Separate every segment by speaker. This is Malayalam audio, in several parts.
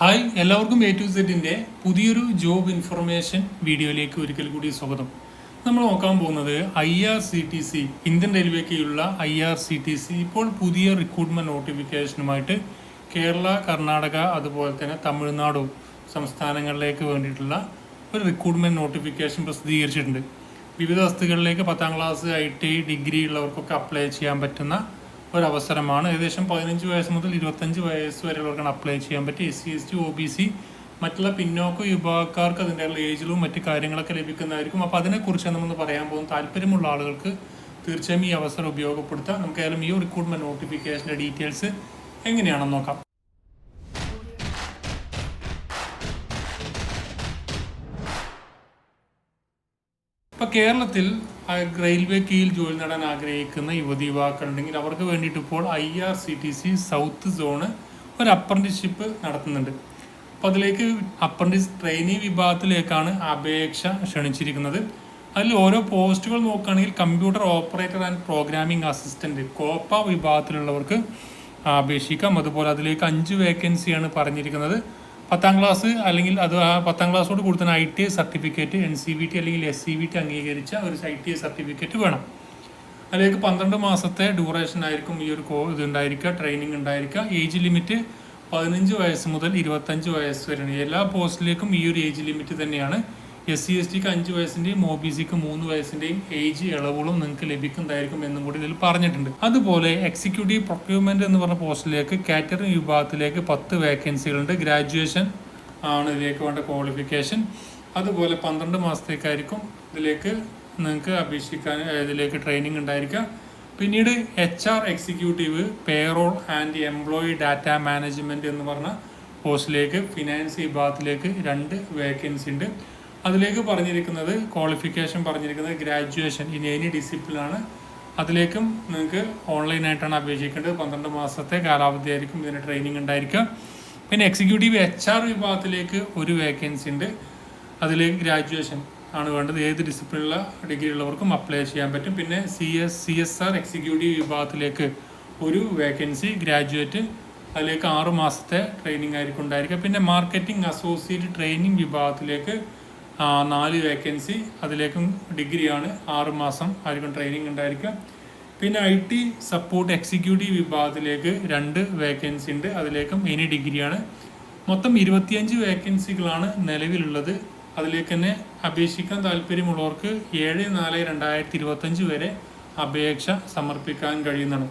Speaker 1: ഹായ് എല്ലാവർക്കും എ ടു സെറ്റിന്റെ പുതിയൊരു ജോബ് ഇൻഫർമേഷൻ വീഡിയോയിലേക്ക് ഒരിക്കൽ കൂടി സ്വാഗതം. നമ്മൾ നോക്കാൻ പോകുന്നത് I R C T C Indian റെയിൽവേക്കുള്ള I R C T C ഇപ്പോൾ പുതിയ റിക്രൂട്ട്മെന്റ് നോട്ടിഫിക്കേഷനുമായിട്ട് കേരള കർണാടക അതുപോലെ തന്നെ തമിഴ്നാടു സംസ്ഥാനങ്ങളിലേക്ക് വേണ്ടിയിട്ടുള്ള ഒരു റിക്രൂട്ട്മെന്റ് നോട്ടിഫിക്കേഷൻ പ്രസിദ്ധീകരിച്ചിട്ടുണ്ട്. വിവിധ വസ്തുക്കളിലേക്ക് പത്താം ക്ലാസ് ഐ ടി ഡിഗ്രി ഉള്ളവർക്കൊക്കെ അപ്ലൈ ചെയ്യാൻ പറ്റുന്ന ഒരവസരമാണ്. ഏകദേശം പതിനഞ്ച് വയസ്സ് മുതൽ ഇരുപത്തഞ്ച് വയസ്സ് വരെയുള്ളവർക്കാണ് അപ്ലൈ ചെയ്യാൻ പറ്റുക S C S T O B C മറ്റുള്ള പിന്നോക്ക വിഭാഗക്കാർക്ക് അതിന്റെ ഏജിലും മറ്റു കാര്യങ്ങളൊക്കെ ലഭിക്കുന്നതായിരിക്കും. അപ്പോൾ അതിനെക്കുറിച്ച് നമ്മൾ പറയാൻ പോകുന്ന. താല്പര്യമുള്ള ആളുകൾക്ക് തീർച്ചയായും ഈ അവസരം ഉപയോഗപ്പെടുത്താം. നമുക്ക് ഏതായാലും ഈ റിക്രൂട്ട്മെന്റ് നോട്ടിഫിക്കേഷന്റെ ഡീറ്റെയിൽസ് എങ്ങനെയാണെന്ന് നോക്കാം. ഇപ്പൊ കേരളത്തിൽ റെയിൽവേ കീഴിൽ ജോലി നേടാൻ ആഗ്രഹിക്കുന്ന യുവതി യുവാക്കളുണ്ടെങ്കിൽ അവർക്ക് വേണ്ടിയിട്ട് ഇപ്പോൾ I R C T C south zone ഒരു അപ്രന്റീസ്ഷിപ്പ് നടത്തുന്നുണ്ട്. അപ്പോൾ അതിലേക്ക് അപ്രന്റീസ് ട്രെയിനി വിഭാഗത്തിലേക്കാണ് അപേക്ഷ ക്ഷണിച്ചിരിക്കുന്നത്. അതിൽ ഓരോ പോസ്റ്റുകൾ നോക്കുകയാണെങ്കിൽ computer operator and programming assistant COPA വിഭാഗത്തിലുള്ളവർക്ക് അപേക്ഷിക്കാം. അതുപോലെ അതിലേക്ക് അഞ്ച് വേക്കൻസിയാണ് പറഞ്ഞിരിക്കുന്നത്. പത്താം ക്ലാസ് അല്ലെങ്കിൽ അത് ആ പത്താം ക്ലാസ്സോട് കൂടി തന്നെ I T I certificate N C B T അല്ലെങ്കിൽ എസ് സി ബി ടി അംഗീകരിച്ച ഒരു ഐ ടി ഐ സർട്ടിഫിക്കറ്റ് വേണം. അതിലേക്ക് പന്ത്രണ്ട് മാസത്തെ ഡ്യൂറേഷൻ ആയിരിക്കും ഈ ഒരു കോ ഇത് ഉണ്ടായിരിക്കുക ട്രെയിനിങ് ഉണ്ടായിരിക്കുക. ഏജ് ലിമിറ്റ് പതിനഞ്ച് വയസ്സ് മുതൽ ഇരുപത്തഞ്ച് വയസ്സ് വരെയാണ്. എല്ലാ പോസ്റ്റിലേക്കും ഈ ഒരു ഏജ് ലിമിറ്റ് തന്നെയാണ്. എസ് സി എസ് ടിക്ക് അഞ്ച് വയസ്സിന്റെയും ഒ ബി സിക്ക് മൂന്ന് വയസ്സിന്റെയും ഏജ് ഇളവുകളും നിങ്ങൾക്ക് ലഭിക്കുന്നതായിരിക്കും എന്നും കൂടി ഇതിൽ പറഞ്ഞിട്ടുണ്ട്. അതുപോലെ എക്സിക്യൂട്ടീവ് പ്രൊക്യൂർമെന്റ് എന്ന് പറഞ്ഞ പോസ്റ്റിലേക്ക് കാറ്ററിംഗ് വിഭാഗത്തിലേക്ക് പത്ത് വേക്കൻസികളുണ്ട് ഗ്രാജുവേഷൻ ആണ് ഇതിലേക്ക് വേണ്ട ക്വാളിഫിക്കേഷൻ അതുപോലെ പന്ത്രണ്ട് മാസത്തേക്കായിരിക്കും ഇതിലേക്ക് നിങ്ങൾക്ക് അപേക്ഷിക്കാൻ ഇതിലേക്ക് ട്രെയിനിങ് ഉണ്ടായിരിക്കുക. പിന്നീട് H R executive payroll and employee data management എന്ന് പറഞ്ഞ പോസ്റ്റിലേക്ക് ഫിനാൻസ് വിഭാഗത്തിലേക്ക് രണ്ട് വേക്കൻസി ഉണ്ട്. അതിലേക്ക് പറഞ്ഞിരിക്കുന്നത് ക്വാളിഫിക്കേഷൻ പറഞ്ഞിരിക്കുന്നത് ഗ്രാജുവേഷൻ ഇൻ എനി ഡിസിപ്ലിനാണ് അതിലേക്കും നിങ്ങൾക്ക് ഓൺലൈനായിട്ടാണ് അപേക്ഷിക്കേണ്ടത്. പന്ത്രണ്ട് മാസത്തെ കാലാവധി ആയിരിക്കും ഇതിന് ട്രെയിനിങ് ഉണ്ടായിരിക്കുക. പിന്നെ എക്സിക്യൂട്ടീവ് എച്ച് ആർ വിഭാഗത്തിലേക്ക് ഒരു വേക്കൻസി ഉണ്ട്. അതിലേക്ക് ഗ്രാജുവേഷൻ ആണ് വേണ്ടത്. ഏത് ഡിസിപ്ലിനുള്ള ഡിഗ്രി ഉള്ളവർക്കും അപ്ലൈ ചെയ്യാൻ പറ്റും. പിന്നെ C S C S R executive വിഭാഗത്തിലേക്ക് ഒരു വേക്കൻസി ഗ്രാജുവേറ്റ് അതിലേക്ക് ആറുമാസത്തെ ട്രെയിനിങ് ആയിരിക്കും ഉണ്ടായിരിക്കുക. പിന്നെ മാർക്കറ്റിംഗ് അസോസിയേറ്റ് ട്രെയിനിങ് വിഭാഗത്തിലേക്ക് നാല് വേക്കൻസി അതിലേക്കും ഡിഗ്രിയാണ്. ആറ് മാസം ആയിരിക്കും ട്രെയിനിങ് ഉണ്ടായിരിക്കുക. പിന്നെ ഐ ടി സപ്പോർട്ട് എക്സിക്യൂട്ടീവ് വിഭാഗത്തിലേക്ക് രണ്ട് വേക്കൻസി ഉണ്ട്. അതിലേക്കും എനി ഡിഗ്രിയാണ്. മൊത്തം ഇരുപത്തിയഞ്ച് വേക്കൻസികളാണ് നിലവിലുള്ളത്. അതിലേക്ക് തന്നെ അപേക്ഷിക്കാൻ താല്പര്യമുള്ളവർക്ക് ഏഴ് നാല് രണ്ടായിരത്തി ഇരുപത്തഞ്ച് വരെ അപേക്ഷ സമർപ്പിക്കാൻ കഴിയുന്നതാണ്.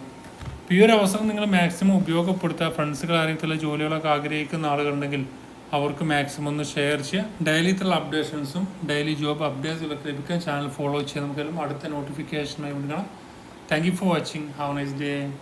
Speaker 1: അപ്പോൾ ഈ ഒരു അവസരം നിങ്ങൾ മാക്സിമം ഉപയോഗപ്പെടുത്തുക. ഫ്രണ്ട്സുകൾ ആരെങ്കിലും ജോലികളൊക്കെ ആഗ്രഹിക്കുന്ന ആളുകളുണ്ടെങ്കിൽ അവർക്ക് മാക്സിമം ഒന്ന് ഷെയർ ചെയ്യുക. ഡെയിലി ഇത്രയുള്ള അപ്ഡേഷൻസും ഡെയിലി ജോബ് അപ്ഡേറ്റ്സുകളൊക്കെ ലഭിക്കാൻ ചാനൽ ഫോളോ ചെയ്യാൻ നമുക്കെല്ലാം അടുത്ത നോട്ടിഫിക്കേഷനായി വിടുകണം thank you for watching have nice day